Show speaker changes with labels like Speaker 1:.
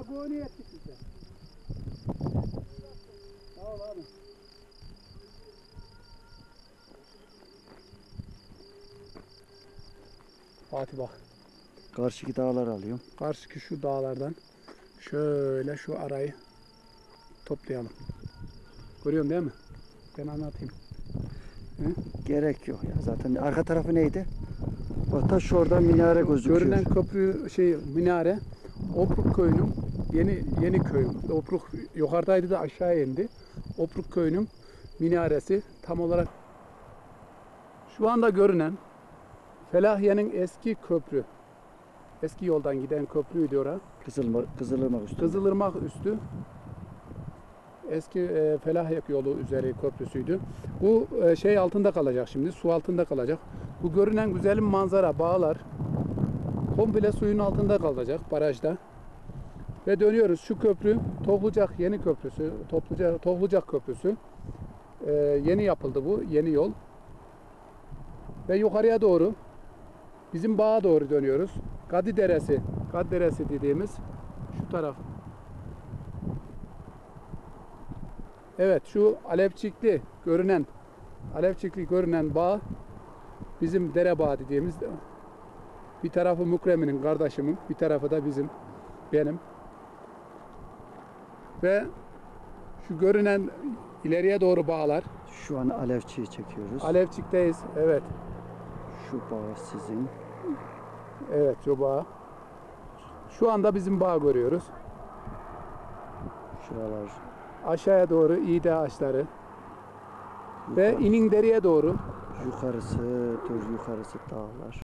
Speaker 1: de bu ne ettik bize. Sağ ol abi. Fatih bak.
Speaker 2: Karşıki dağlar alıyorum.
Speaker 1: Karşıki şu dağlardan şöyle şu arayı toplayalım. Görüyorsun değil mi? Ben anlatayım.
Speaker 2: Gerek yok ya. Zaten arka tarafı neydi? Bak ta şuradan minare gözüküyor.
Speaker 1: Görünen köprü şey minare Opruk köyünün yeni yeni köy. Opruk yukarıdaydı da aşağı indi. Opruk köyünün minaresi tam olarak şu anda görünen Felahiye'nin eski köprü. Eski yoldan giden köprüydü ora.
Speaker 2: Kızılma, Kızılırmak üstü.
Speaker 1: Kızılırmak üstü eski e, Felahiye yolu üzeri köprüsüydü. Bu e, şey altında kalacak şimdi, su altında kalacak. Bu görünen güzelim manzara, bağlar komple suyun altında kalacak barajda. Ve dönüyoruz. Şu köprü Toplucak yeni köprüsü, Toplucak, Toplucak köprüsü. E, yeni yapıldı bu, yeni yol. Ve yukarıya doğru bizim bağa doğru dönüyoruz. Gadi Deresi, Gadi Deresi dediğimiz şu taraf. Evet şu Alevçikli görünen Alevçikli görünen bağ bizim dere bağı dediğimiz bir tarafı Mukrem'in kardeşimin bir tarafı da bizim benim ve şu görünen ileriye doğru bağlar.
Speaker 2: Şu an Alevçi'yi çekiyoruz.
Speaker 1: Alevçik'teyiz evet.
Speaker 2: Şu bağ sizin.
Speaker 1: evet şu bağ. Şu anda bizim bağ görüyoruz.
Speaker 2: Şuralar.
Speaker 1: Aşağıya doğru iğde ağaçları ve inin deriye doğru.
Speaker 2: Yukarısı, dur yukarısı dağlar.